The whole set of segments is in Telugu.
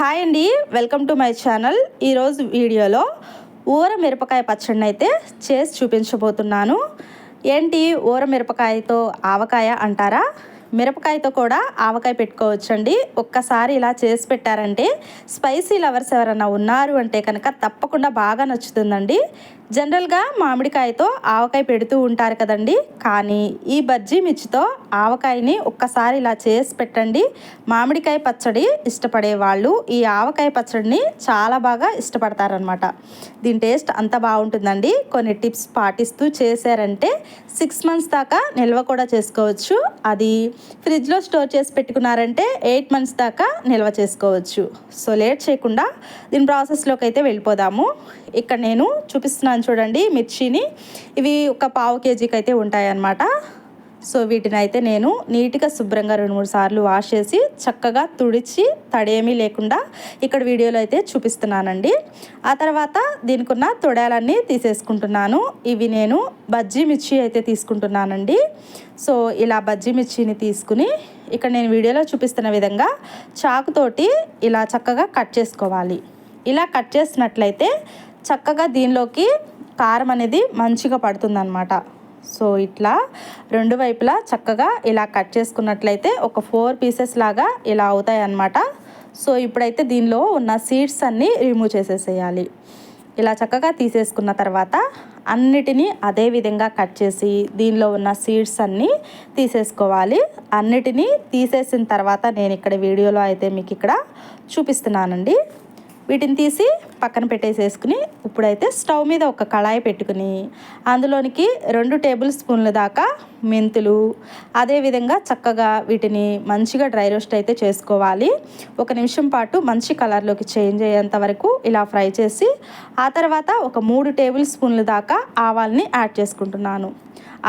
హాయ్ అండి వెల్కమ్ టు మై ఛానల్. ఈరోజు వీడియోలో ఊర మిరపకాయ పచ్చడిని అయితే చేసి చూపించబోతున్నాను. ఏంటి ఊర మిరపకాయతో ఆవకాయ అంటారా? మిరపకాయతో కూడా ఆవకాయ పెట్టుకోవచ్చండి. ఒక్కసారి ఇలా చేసి పెట్టారంటే స్పైసీ లవర్స్ ఎవరైనా ఉన్నారు అంటే కనుక తప్పకుండా బాగా నచ్చుతుందండి. జనరల్గా మామిడికాయతో ఆవకాయ పెడుతూ ఉంటారు కదండి. కానీ ఈ బజ్జీ మిర్చితో ఆవకాయని ఒక్కసారి ఇలా చేసి పెట్టండి. మామిడికాయ పచ్చడి ఇష్టపడే వాళ్ళు ఈ ఆవకాయ పచ్చడిని చాలా బాగా ఇష్టపడతారనమాట దీని టేస్ట్ అంత బాగుంటుందండి. కొన్ని టిప్స్ పాటిస్తూ చేశారంటే సిక్స్ మంత్స్ దాకా నిల్వ కూడా చేసుకోవచ్చు. అది ఫ్రిడ్జ్లో స్టోర్ చేసి పెట్టుకున్నారంటే ఎయిట్ మంత్స్ దాకా నిల్వ చేసుకోవచ్చు. సో లేట్ చేయకుండా దీని ప్రాసెస్లోకి అయితే వెళ్ళిపోదాము. ఇక్కడ నేను చూపిస్తున్నాను చూడండి మిర్చిని. ఇవి ఒక పావు కేజీకి అయితే ఉంటాయన్నమాట. సో వీటిని అయితే నేను నీట్గా శుభ్రంగా రెండు మూడు సార్లు వాష్ చేసి చక్కగా తుడిచి తడేమీ లేకుండా ఇక్కడ వీడియోలో అయితే చూపిస్తున్నానండి. ఆ తర్వాత దీనికి ఉన్న తొడాలన్నీ తీసేసుకుంటున్నాను. ఇవి నేను బజ్జీ మిర్చి అయితే తీసుకుంటున్నానండి. సో ఇలా బజ్జీ మిర్చిని తీసుకుని ఇక్కడ నేను వీడియోలో చూపిస్తున్న విధంగా చాకుతోటి ఇలా చక్కగా కట్ చేసుకోవాలి. ఇలా కట్ చేసినట్లయితే చక్కగా దీనిలోకి కారం అనేది మంచిగా పడుతుందన్నమాట. సో ఇట్లా రెండు వైపులా చక్కగా ఇలా కట్ చేసుకున్నట్లయితే ఒక ఫోర్ పీసెస్ లాగా ఇలా అవుతాయి అన్నమాట సో ఇప్పుడైతే దీనిలో ఉన్న సీడ్స్ అన్నీ రిమూవ్ చేసేసేయాలి. ఇలా చక్కగా తీసేసుకున్న తర్వాత అన్నిటినీ అదే విధంగా కట్ చేసి దీనిలో ఉన్న సీడ్స్ అన్నీ తీసేసుకోవాలి. అన్నిటినీ తీసేసిన తర్వాత నేను ఇక్కడ వీడియోలో అయితే మీకు ఇక్కడ చూపిస్తున్నానండి. వీటిని తీసి పక్కన పెట్టేసేసుకుని ఇప్పుడైతే స్టవ్ మీద ఒక కళాయి పెట్టుకుని అందులోనికి రెండు టేబుల్ స్పూన్ల దాకా మెంతులు అదేవిధంగా చక్కగా వీటిని మంచిగా డ్రై రోస్ట్ అయితే చేసుకోవాలి. ఒక నిమిషం పాటు మంచి కలర్లోకి చేంజ్ అయ్యేంత వరకు ఇలా ఫ్రై చేసి ఆ తర్వాత ఒక మూడు టేబుల్ స్పూన్ల దాకా ఆవాల్ని యాడ్ చేసుకుంటున్నాను.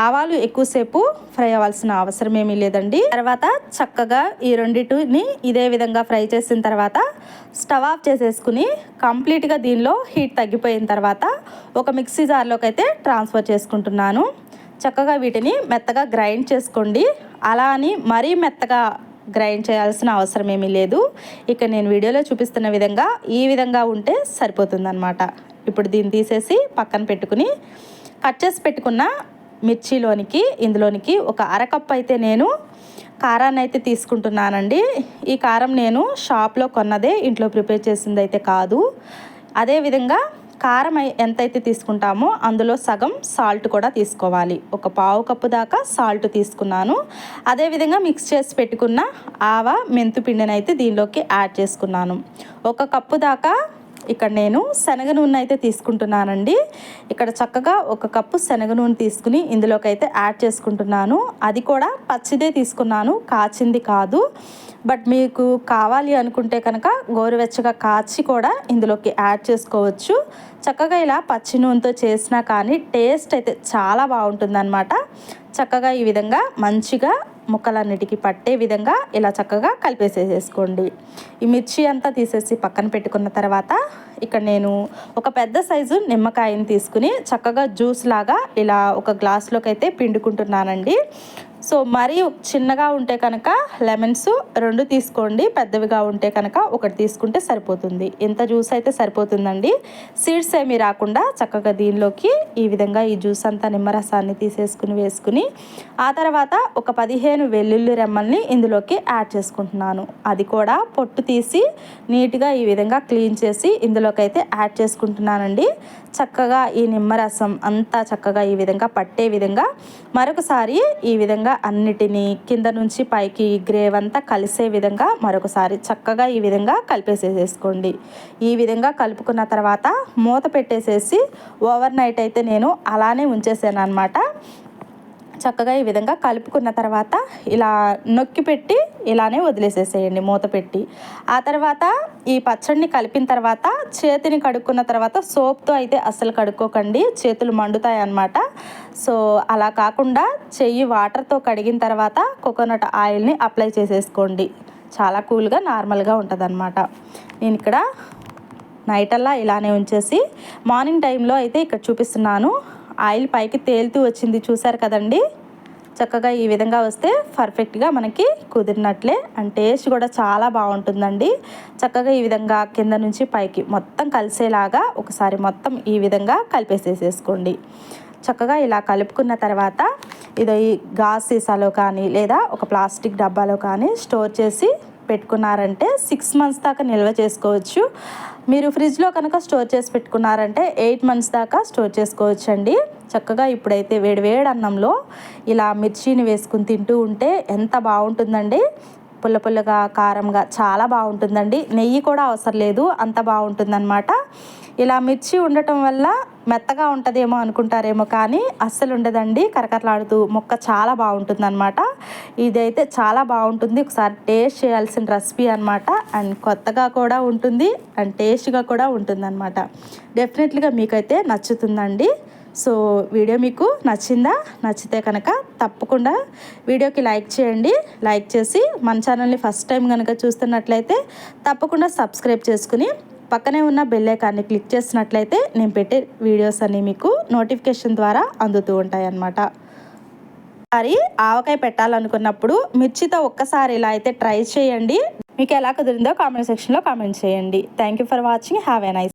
ఆవాలు ఎక్కువసేపు ఫ్రై అవ్వాల్సిన అవసరం ఏమీ లేదండి. తర్వాత చక్కగా ఈ రెండింటిని ఇదే విధంగా ఫ్రై చేసిన తర్వాత స్టవ్ ఆఫ్ చేసేసుకుని కంప్లీట్ కంప్లీట్గా దీనిలో హీట్ తగ్గిపోయిన తర్వాత ఒక మిక్సీ జార్లోకి అయితే ట్రాన్స్ఫర్ చేసుకుంటున్నాను. చక్కగా వీటిని మెత్తగా గ్రైండ్ చేసుకోండి. అలా అని మరీ మెత్తగా గ్రైండ్ చేయాల్సిన అవసరం ఏమీ లేదు. ఇక నేను వీడియోలో చూపిస్తున్న విధంగా ఈ విధంగా ఉంటే సరిపోతుందన్నమాట. ఇప్పుడు దీన్ని తీసేసి పక్కన పెట్టుకుని కట్ చేసి పెట్టుకున్న మిర్చిలోనికి ఇందులోనికి ఒక అరకప్పు అయితే నేను కారాన్ని అయితే తీసుకుంటున్నానండి. ఈ కారం నేను షాప్లో కొన్నదే ఇంట్లో ప్రిపేర్ చేసింది అయితే కాదు. అదేవిధంగా కారం ఎంతైతే తీసుకుంటామో అందులో సగం సాల్ట్ కూడా తీసుకోవాలి. ఒక పావు కప్పు దాకా సాల్ట్ తీసుకున్నాను. అదేవిధంగా మిక్స్ చేసి పెట్టుకున్న ఆవ మెంతు పిండిని అయితే దీనిలోకి యాడ్ చేసుకున్నాను. ఒక కప్పు దాకా ఇక్కడ నేను శనగ నూనె అయితే తీసుకుంటున్నానండి. ఇక్కడ చక్కగా ఒక కప్పు శనగ నూనె తీసుకుని ఇందులోకి అయితే యాడ్ చేసుకుంటున్నాను. అది కూడా పచ్చిదే తీసుకున్నాను కాచింది కాదు. బట్ మీకు కావాలి అనుకుంటే కనుక గోరువెచ్చగా కాచి కూడా ఇందులోకి యాడ్ చేసుకోవచ్చు. చక్కగా ఇలా పచ్చి నూనెతో చేసినా కానీ టేస్ట్ అయితే చాలా బాగుంటుందన్నమాట. చక్కగా ఈ విధంగా మంచిగా ముక్కలన్నిటికీ పట్టే విధంగా ఇలా చక్కగా కలిపేసేసేసుకోండి. ఈ మిర్చి అంతా తీసేసి పక్కన పెట్టుకున్న తర్వాత ఇక్కడ నేను ఒక పెద్ద సైజు నిమ్మకాయని తీసుకుని చక్కగా జ్యూస్ లాగా ఇలా ఒక గ్లాస్లోకి అయితే పిండుకుంటున్నానండి. సో మరీ చిన్నగా ఉంటే కనుక లెమన్స్ రెండు తీసుకోండి పెద్దవిగా ఉంటే కనుక ఒకటి తీసుకుంటే సరిపోతుంది. ఇంత జ్యూస్ అయితే సరిపోతుందండి. సీడ్స్ ఏమీ రాకుండా చక్కగా దీనిలోకి ఈ విధంగా ఈ జ్యూస్ అంతా నిమ్మరసాన్ని తీసేసుకుని వేసుకుని ఆ తర్వాత ఒక పదిహేను వెల్లుల్లి రెమ్మల్ని ఇందులోకి యాడ్ చేసుకుంటున్నాను. అది కూడా పొట్టు తీసి నీట్గా ఈ విధంగా క్లీన్ చేసి ఇందులోకి అయితే యాడ్ చేసుకుంటున్నానండి. చక్కగా ఈ నిమ్మరసం అంతా చక్కగా ఈ విధంగా పట్టే విధంగా మరొకసారి ఈ విధంగా అన్నిటినీ కింద నుంచి పైకి గ్రేవ్ అంతా కలిసే విధంగా మరొకసారి చక్కగా ఈ విధంగా కలిపేసేసేసుకోండి. ఈ విధంగా కలుపుకున్న తర్వాత మూత పెట్టేసేసి ఓవర్ నైట్ అయితే నేను అలానే ఉంచేసాను అనమాట చక్కగా ఈ విధంగా కలుపుకున్న తర్వాత ఇలా నొక్కి పెట్టి ఇలానే వదిలేసేసేయండి మూత పెట్టి. ఆ తర్వాత ఈ పచ్చడిని కలిపిన తర్వాత చేతిని కడుక్కున్న తర్వాత సోప్తో అయితే అస్సలు కడుక్కోకండి చేతులు మండుతాయి అన్నమాట సో అలా కాకుండా చెయ్యి వాటర్తో కడిగిన తర్వాత కోకోనట్ ఆయిల్ని అప్లై చేసేసుకోండి. చాలా కూల్గా నార్మల్గా ఉంటుంది నేను ఇక్కడ నైట్ అలా ఇలానే ఉంచేసి మార్నింగ్ టైంలో అయితే ఇక్కడ చూపిస్తున్నాను. ఆయిల్ పైకి తేలుతూ వచ్చింది. చూసారు కదండి? చక్కగా ఈ విధంగా వస్తే పర్ఫెక్ట్గా మనకి కుదిరినట్లే. అండ్ టేస్ట్ కూడా చాలా బాగుంటుందండి. చక్కగా ఈ విధంగా కింద నుంచి పైకి మొత్తం కలిసేలాగా ఒకసారి మొత్తం ఈ విధంగా కలిపేసేసేసుకోండి. చక్కగా ఇలా కలుపుకున్న తర్వాత ఇది గాజు సీసాలో కానీ లేదా ఒక ప్లాస్టిక్ డబ్బాలో కానీ స్టోర్ చేసి పెట్టుకున్నారంటే సిక్స్ మంత్స్ దాకా నిల్వ చేసుకోవచ్చు. మీరు ఫ్రిడ్జ్లో కనుక స్టోర్ చేసి పెట్టుకున్నారంటే ఎయిట్ మంత్స్ దాకా స్టోర్ చేసుకోవచ్చు అండి చక్కగా ఇప్పుడైతే వేడివేడి అన్నంలో ఇలా మిర్చిని వేసుకుని తింటూ ఉంటే ఎంత బాగుంటుందండి. పుల్ల పుల్లగా కారంగా చాలా బాగుంటుందండి. నెయ్యి కూడా అవసరం లేదు. అంత బాగుంటుందన్నమాట. ఇలా మిర్చి ఉండటం వల్ల మెత్తగా ఉంటుందేమో అనుకుంటారేమో కానీ అస్సలు ఉండదండి. కరకరలాడుతూ మొక్క చాలా బాగుంటుంది అనమాట ఇదైతే చాలా బాగుంటుంది. ఒకసారి టేస్ట్ చేయాల్సిన రెసిపీ అనమాట అండ్ కొత్తగా కూడా ఉంటుంది. అండ్ టేస్ట్గా కూడా ఉంటుంది అనమాట డెఫినెట్లీగా మీకైతే నచ్చుతుందండి. సో వీడియో మీకు నచ్చిందా? నచ్చితే కనుక తప్పకుండా వీడియోకి లైక్ చేయండి. లైక్ చేసి మన ఛానల్ని ఫస్ట్ టైం కనుక చూస్తున్నట్లయితే తప్పకుండా సబ్స్క్రైబ్ చేసుకుని పక్కనే ఉన్న బెల్ ఐకాన్ని క్లిక్ చేసినట్లయితే నేను పెట్టే వీడియోస్ అన్నీ మీకు నోటిఫికేషన్ ద్వారా అందుతూ ఉంటాయి అన్నమాట మరి ఆవకాయ పెట్టాలనుకున్నప్పుడు మిర్చితో ఒక్కసారి ఇలా అయితే ట్రై చేయండి. మీకు ఎలా కుదిరిందో కామెంట్ సెక్షన్లో కామెంట్ చేయండి. Thank you for watching have a nice